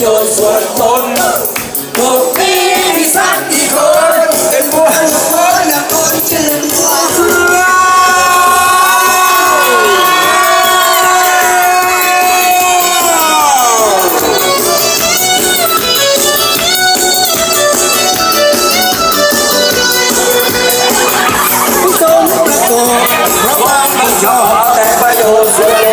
cho xuân thôn một đi sát đi con em buồn khó là con chân Hãy subscribe cho kênh Ghiền Mì Gõ Để không bỏ lỡ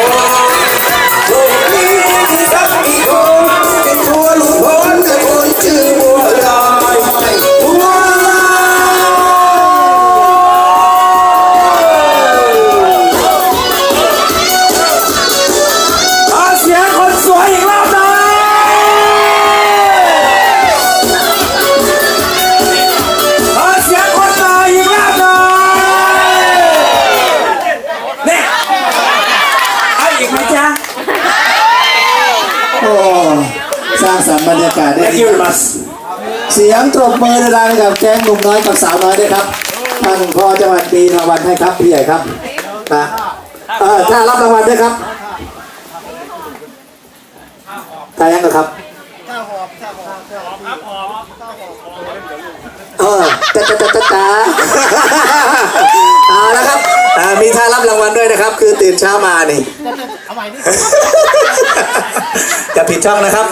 างสรรค์บรรยากาศได้ Thank ดี you very much เสียงตบมือดังๆกับแก๊งหนุ่มน้อยกับสาวน้อยด้วยครับท่านพ่อจังหวัดปีรางวัลให้ครับพี่ใหญ่ครับนะเออถ้ารับรางวัลด้วยครับตายังเหรอครับเออจ้าจ้าจ้าจ้าจ้าเอาละครับอ่ามีท่ารับรางวัลด้วยนะครับ คือตื่นเช้ามานี่ จะผิดช่องนะครับ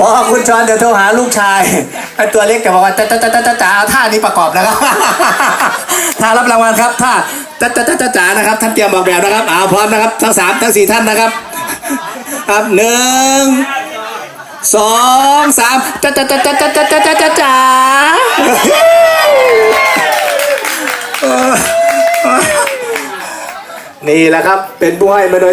พอคุณจอนเดี๋ยวโทรหาลูกชายไอตัวเล็กจะบอกว่าจ้าจ้าจ้าจ้าจ้าเอาท่านี้ประกอบนะครับท่ารับรางวัลครับท่าจ้าจ้าจ้าจ้านะครับท่านเตรียมบอกแบบนะครับเอาพร้อมนะครับทั้งสามทั้งสี่ท่านนะครับ ครับหนึ่งสองสามจ้าจ้าจ้าจ้าจ้าจ้าจ้าจ้าจ้านี่แหละครับเป็นผู้ให้มาโดย